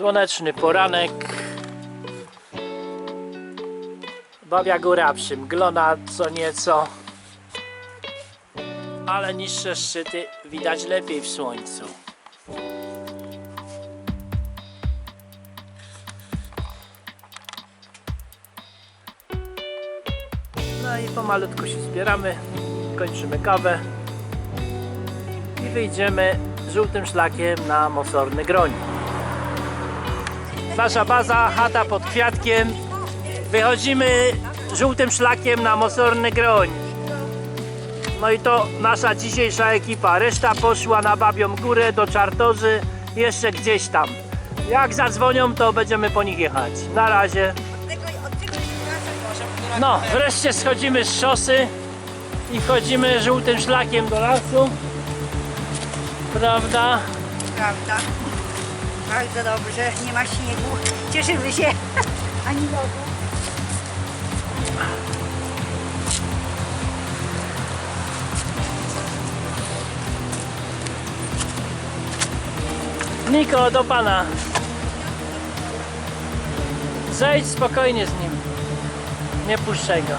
Słoneczny poranek. Babia Góra przymglona co nieco. Ale niższe szczyty widać lepiej w słońcu. No i pomalutku się zbieramy, kończymy kawę i wyjdziemy żółtym szlakiem na Mosorny Groń. Nasza baza, chata pod kwiatkiem. Wychodzimy żółtym szlakiem na Mosorny Groń. No i to nasza dzisiejsza ekipa. Reszta poszła na Babią Górę, do Czartorzy, jeszcze gdzieś tam. Jak zadzwonią, to będziemy po nich jechać. Na razie. No, wreszcie schodzimy z szosy i wchodzimy żółtym szlakiem do lasu. Prawda? Prawda? Bardzo dobrze, nie ma śniegu. Cieszymy się. Ani lodu. Niko, do pana. Zejdź spokojnie z nim. Nie puszczaj go.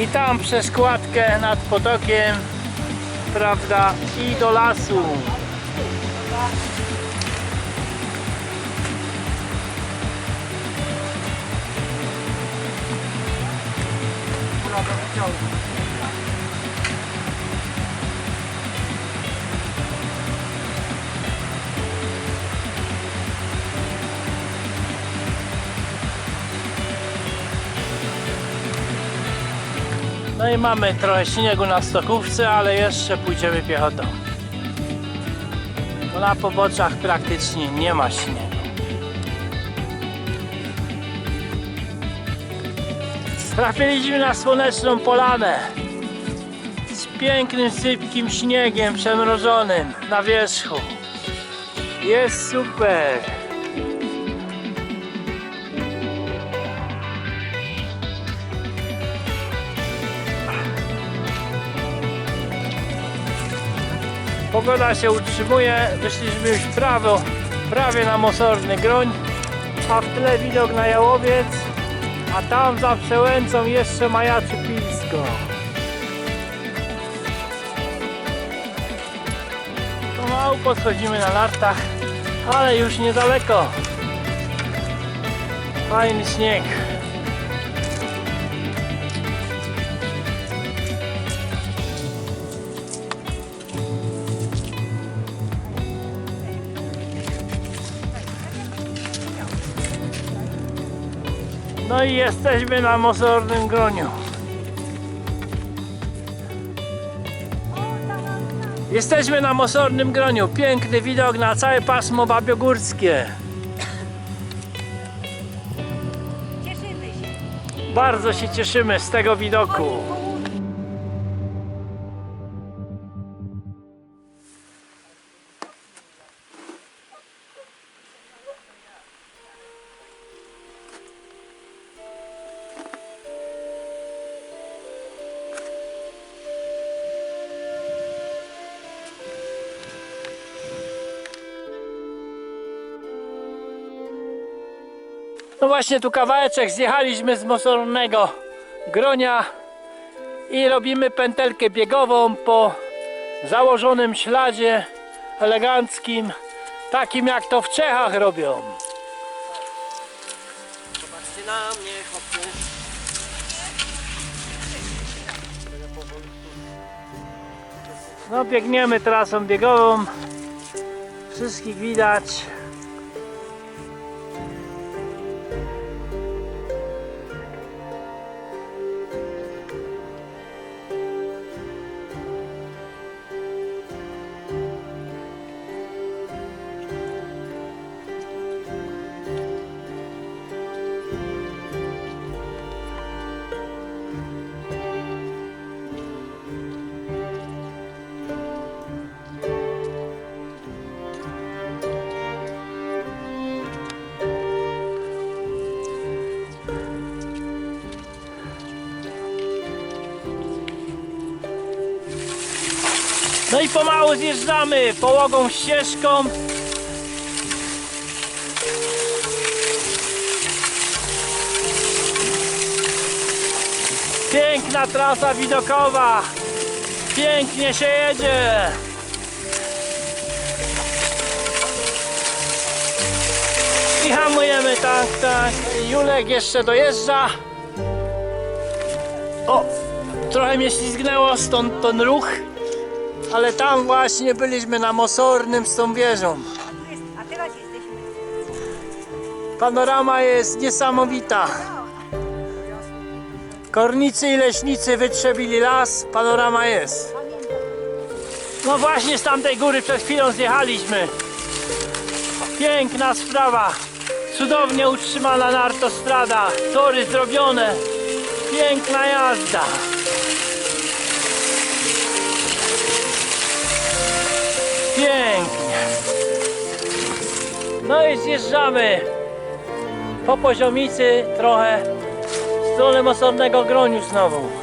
I tam przez kładkę nad potokiem, prawda, i do lasu. No i mamy trochę śniegu na stokówce, ale jeszcze pójdziemy piechotą. Bo na poboczach praktycznie nie ma śniegu. Trafiliśmy na słoneczną polanę z pięknym, sypkim śniegiem przemrożonym na wierzchu. Jest super. Pogoda się utrzymuje, wyszliśmy już prawo, prawie na Mosorny Groń, a w tle widok na Jałowiec, a tam za przełęcą jeszcze majaczy Pilsko. Pomału podchodzimy na nartach, ale już niedaleko. Fajny śnieg. No i jesteśmy na Mosornym Groniu. Jesteśmy na Mosornym Groniu. Piękny widok na całe pasmo babiogórskie. Cieszymy się. Bardzo się cieszymy z tego widoku. No właśnie tu kawałeczek zjechaliśmy z mosornego gronia i robimy pętelkę biegową po założonym śladzie eleganckim, takim jak to w Czechach robią. Patrzcie na mnie, chłopcy. No biegniemy trasą biegową, wszystkich widać. No i pomału zjeżdżamy połogą ścieżką. Piękna trasa widokowa. Pięknie się jedzie. I hamujemy, tak, tak. Julek jeszcze dojeżdża. O, trochę mnie ślizgnęło stąd ten ruch, ale tam właśnie byliśmy na Mosornym z tą wieżą. A teraz jesteśmy. Panorama jest niesamowita. Kornicy i leśnicy wytrzebili las, panorama jest. No właśnie z tamtej góry przed chwilą zjechaliśmy. Piękna sprawa. Cudownie utrzymana nartostrada. Tory zrobione. Piękna jazda. Pięknie. No i zjeżdżamy po poziomicy trochę w stronę Mosornego Groniu znowu.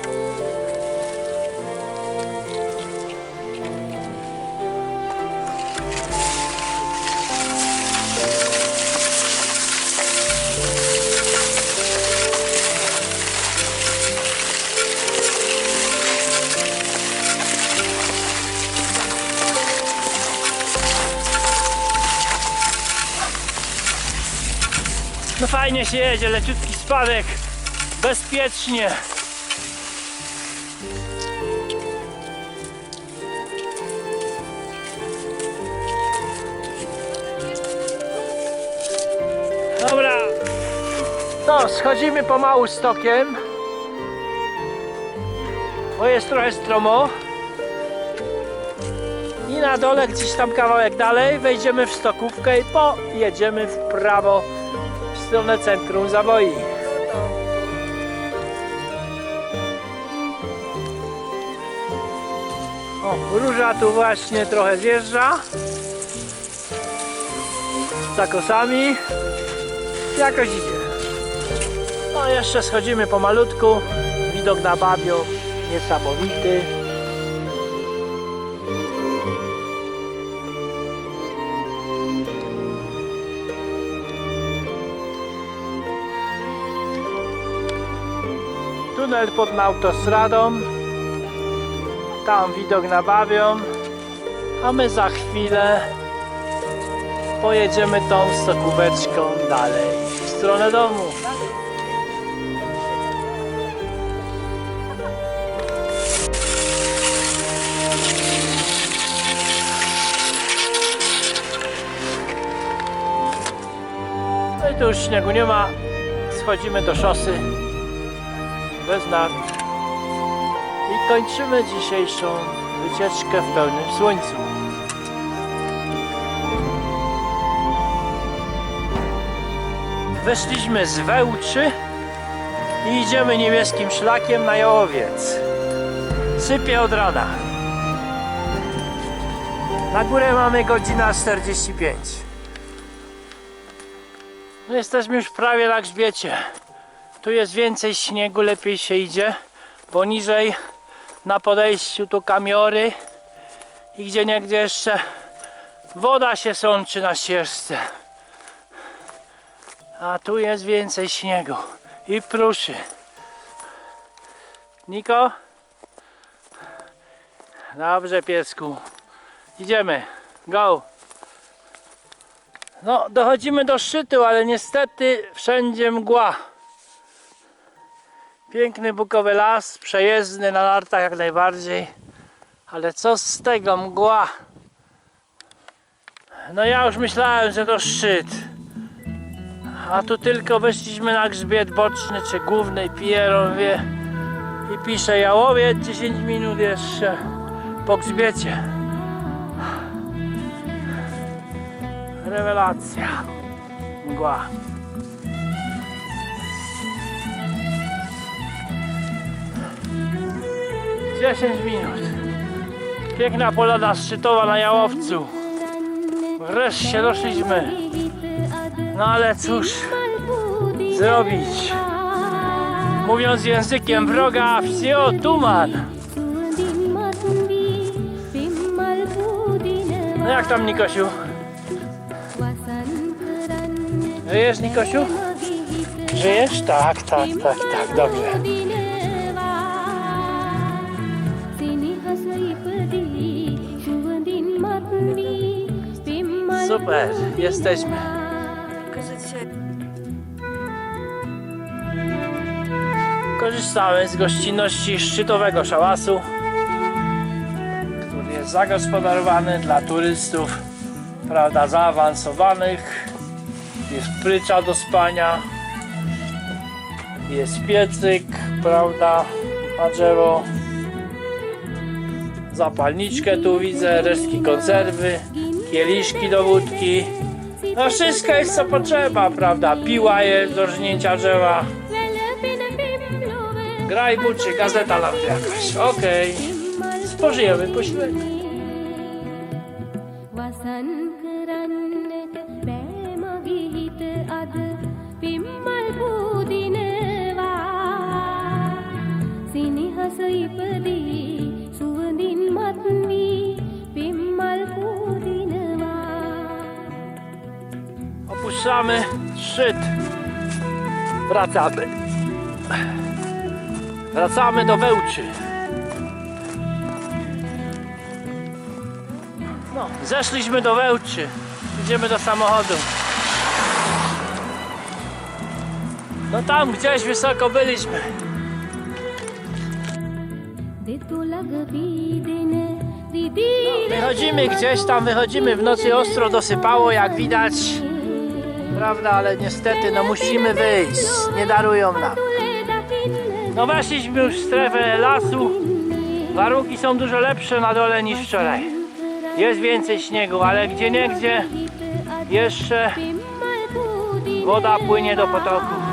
No fajnie się jedzie, leciutki spadek, bezpiecznie. Dobra, to schodzimy pomału stokiem, bo jest trochę stromo. I na dole, gdzieś tam kawałek dalej, wejdziemy w stokówkę i pojedziemy w prawo stronę centrum Zawoi. O, róża tu właśnie trochę zjeżdża. Za kosami. Jakoś idzie. No jeszcze schodzimy pomalutku. Widok na Babio niesamowity. Tunel pod autostradą. Tam widok na Babią. A my za chwilę pojedziemy tą sokóweczką dalej w stronę domu. No i tu już śniegu nie ma. Schodzimy do szosy bez nart. I kończymy dzisiejszą wycieczkę w pełnym słońcu. Weszliśmy z Wełczy i idziemy niebieskim szlakiem na Jałowiec. Sypie od rana. Na górę mamy godzina 45. No jesteśmy już prawie na grzbiecie. Tu jest więcej śniegu, lepiej się idzie, bo niżej na podejściu tu kamiory i gdzie niegdzie jeszcze woda się sączy na ścieżce. A tu jest więcej śniegu i pruszy. Niko? Dobrze piesku. Idziemy. Go. No, dochodzimy do szczytu, ale niestety wszędzie mgła. Piękny bukowy las, przejezdny na nartach jak najbardziej. Ale co z tego mgła? No ja już myślałem, że to szczyt. A tu tylko weszliśmy na grzbiet boczny czy główny i wie. I pisze Jałowiec 10 minut jeszcze po grzbiecie. Rewelacja. Mgła. Dziesięć minut. Piękna polana szczytowa na Jałowcu. Wreszcie doszliśmy. No ale cóż zrobić? Mówiąc językiem wroga, wsio tuman. No jak tam Nikosiu? Żyjesz Nikosiu? Żyjesz? Tak, tak, tak, tak, dobrze. Super, jesteśmy. Tylko, że dzisiaj Korzystamy z gościnności szczytowego szałasu, który jest zagospodarowany dla turystów, prawda, zaawansowanych. Jest prycza do spania, jest piecyk, prawda, na drzewo. Zapalniczkę tu widzę, resztki konserwy, kieliszki do wódki. No wszystko jest co potrzeba, prawda? Piła jest do żnięcia drzewa. Graj buczy, gazeta nam jakaś. Okej. Spożyjemy posiłek. opuszczamy szczyt. Wracamy. Wracamy do Wełczy. No, zeszliśmy do Wełczy. Idziemy do samochodu. No tam gdzieś wysoko byliśmy. No, wychodzimy gdzieś tam, wychodzimy w nocy ostro dosypało jak widać. Prawda, ale niestety no musimy wyjść. Nie darują nam. No weszliśmy już w strefę lasu. Warunki są dużo lepsze na dole niż wczoraj. Jest więcej śniegu, ale gdzie niegdzie jeszcze woda płynie do potoku.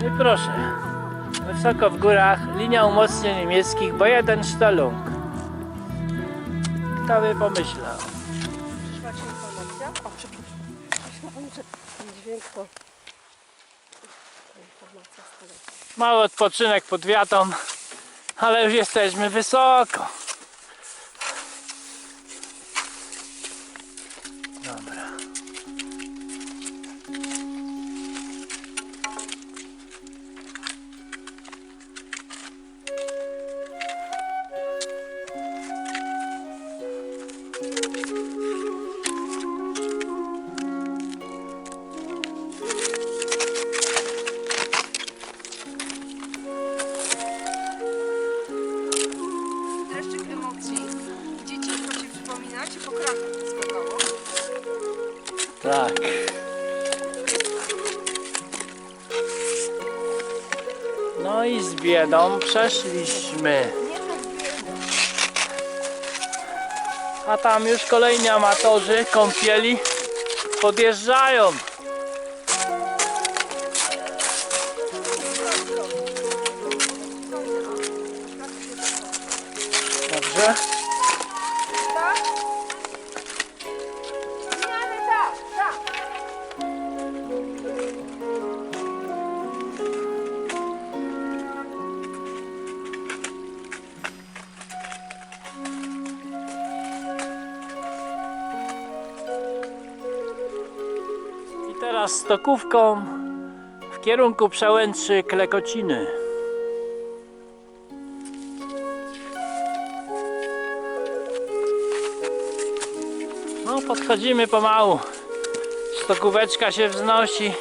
No i proszę, wysoko w górach, linia umocnień niemieckich, bo jeden sztalung. Kto by pomyślał? przyszła ci informacja. O, przepraszam. Dźwięk to... to informacja z tyle. Mały odpoczynek pod wiatą, ale już jesteśmy wysoko. Biedą przeszliśmy. A tam już kolejni amatorzy kąpieli podjeżdżają. Dobrze. I teraz stokówką w kierunku przełęczy Klekociny. No, podchodzimy pomału. Stokóweczka się wznosi.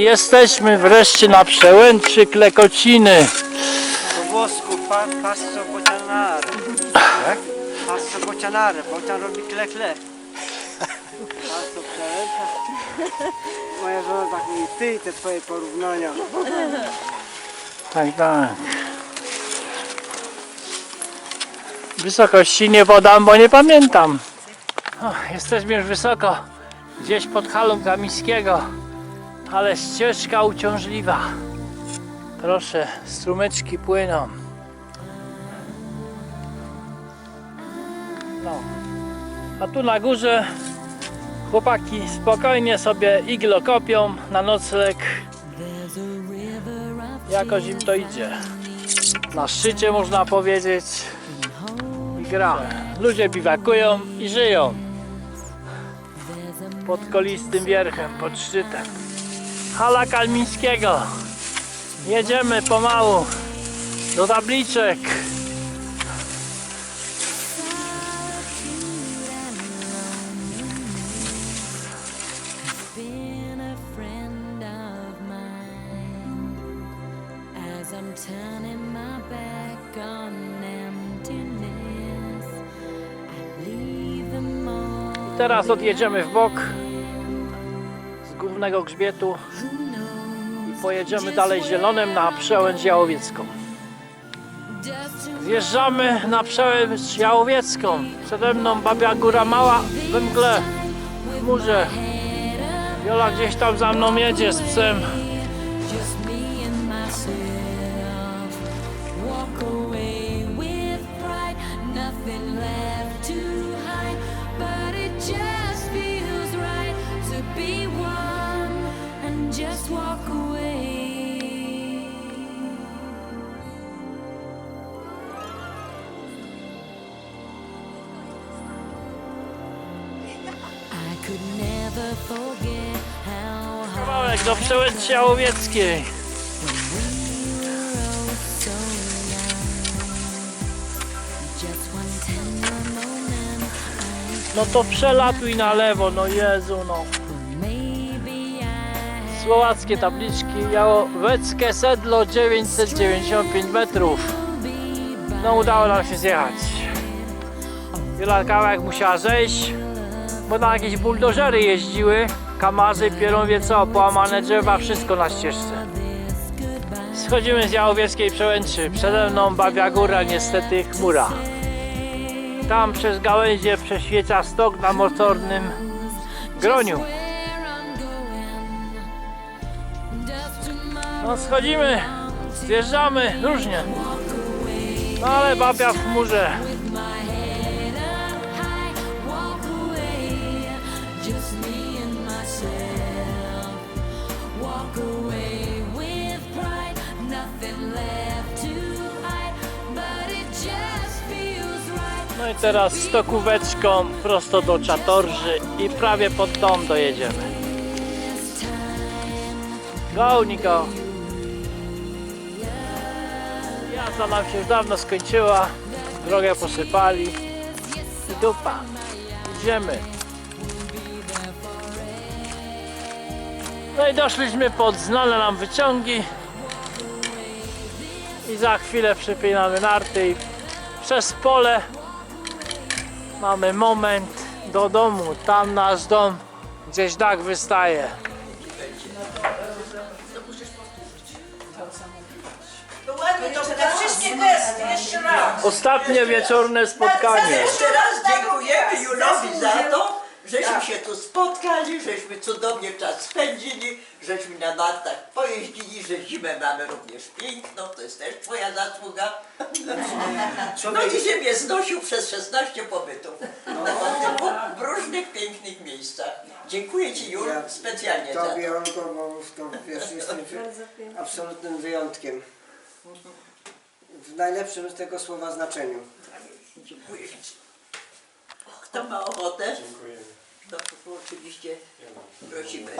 Jesteśmy wreszcie na przełęczy Klekociny. Po włosku pa, passo bocianare. Tak? Passo bocianare, bocian robi kle kle. Pasto przelęta. Moja żona tak mówi, ty te twoje porównania. Tak, tak. Wysokości nie podam, bo nie pamiętam. O, jesteśmy już wysoko, gdzieś pod halą Kamińskiego, ale ścieżka uciążliwa. Proszę, strumyczki płyną. No. A tu na górze chłopaki spokojnie sobie iglo kopią na nocleg. Jakoś im to idzie. Na szczycie można powiedzieć i gra. Ludzie biwakują i żyją. Pod kolistym wierchem, pod szczytem. Hala Kalmińskiego. Jedziemy pomału do tabliczek. I. Teraz odjedziemy w bok głównego grzbietu i pojedziemy dalej zielonym na przełęcz Jałowiecką. Zjeżdżamy na przełęcz Jałowiecką. Przede mną Babia Góra Mała we mgle, w chmurze. Jola gdzieś tam za mną jedzie z psem. Do przełęczy moment, No to przelatuj na lewo, no Jezu, no. Słowackie tabliczki, Jałoweckie sedlo 995 metrów. No udało nam się zjechać. Wiele kawałek musiała zejść, bo na jakieś buldożery jeździły. Kamazy, pieron wie co, połamane drzewa, wszystko na ścieżce. Schodzimy z Jałowieckiej przełęczy. Przede mną Babia Góra, niestety chmura. Tam przez gałęzie prześwieca stok na motornym groniu. No schodzimy, zjeżdżamy, różnie. No ale babia w chmurze. No i teraz stokóweczką prosto do Czatorży i prawie pod dom dojedziemy. Go Niko! Jazda nam się już dawno skończyła, drogę posypali i dupa. Idziemy. No i doszliśmy pod znane nam wyciągi i za chwilę przypinamy narty i przez pole mamy moment do domu. Tam nasz dom gdzieś dach wystaje. Ostatnie wieczorne spotkanie. Jeszcze raz dziękujemy Julowi za to, żeśmy się tu spotkali, żeśmy cudownie czas spędzili, żeśmy na nartach pojeździli, że zimę mamy również piękną, to jest też twoja zasługa. No i mnie znosił przez 16 pobytów w różnych pięknych miejscach. Dziękuję Ci Jul Ja specjalnie za to. Olko, bo to wiesz, jestem absolutnym wyjątkiem. W najlepszym z tego słowa znaczeniu. Dziękuję. Kto ma ochotę, Dziękujemy. oczywiście prosimy.